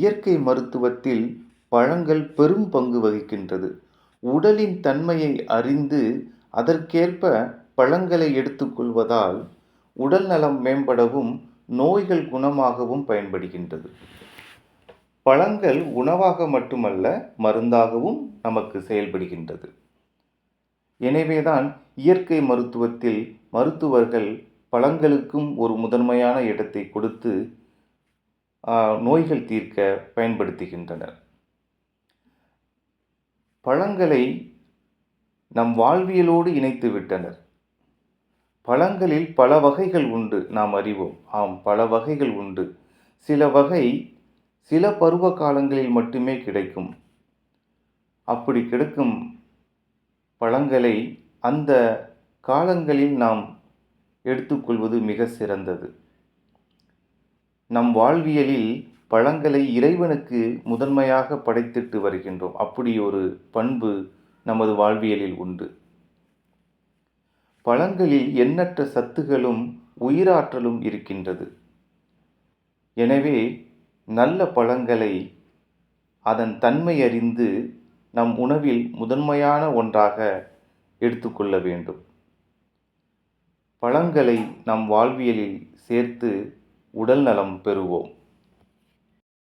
இயற்கை மருத்துவத்தில் பழங்கள் பெரும் பங்கு வகிக்கின்றது. உடலின் தன்மையை அறிந்து அதற்கேற்ப பழங்களை எடுத்துக்கொள்வதால் உடல் நலம் மேம்படவும் நோய்கள் குணமாகவும் பயன்படுகின்றது. பழங்கள் உணவாக மட்டுமல்ல மருந்தாகவும் நமக்கு செயல்படுகின்றது. எனவேதான் இயற்கை மருத்துவத்தில் மருத்துவர்கள் பழங்களுக்கும் ஒரு முதன்மையான இடத்தை கொடுத்து நோய்கள் தீர்க்க பயன்படுத்துகின்றனர். பழங்களை நம் வாழ்வியலோடு இணைத்து விட்டனர். பழங்களில் பல வகைகள் உண்டு நாம் அறிவோம். ஆம் பல வகைகள் உண்டு. சில வகை சில பருவ காலங்களில் மட்டுமே கிடைக்கும். அப்படி கிடைக்கும் பழங்களை அந்த காலங்களில் நாம் எடுத்துக்கொள்வது மிக சிறந்தது. நம் வாழ்வியலில் பழங்களை இறைவனுக்கு முதன்மையாக படைத்திட்டு வருகின்றோம். அப்படி ஒரு பண்பு நமது வாழ்வியலில் உண்டு. பழங்களில் எண்ணற்ற சத்துகளும் உயிராற்றலும் இருக்கின்றது. எனவே நல்ல பழங்களை அதன் தன்மை அறிந்து நம் உணவில் முதன்மையான ஒன்றாக எடுத்துக்கொள்ள வேண்டும். பழங்களை நம் வாழ்வியலில் சேர்த்து உடல் நலம் பெறுவோம்.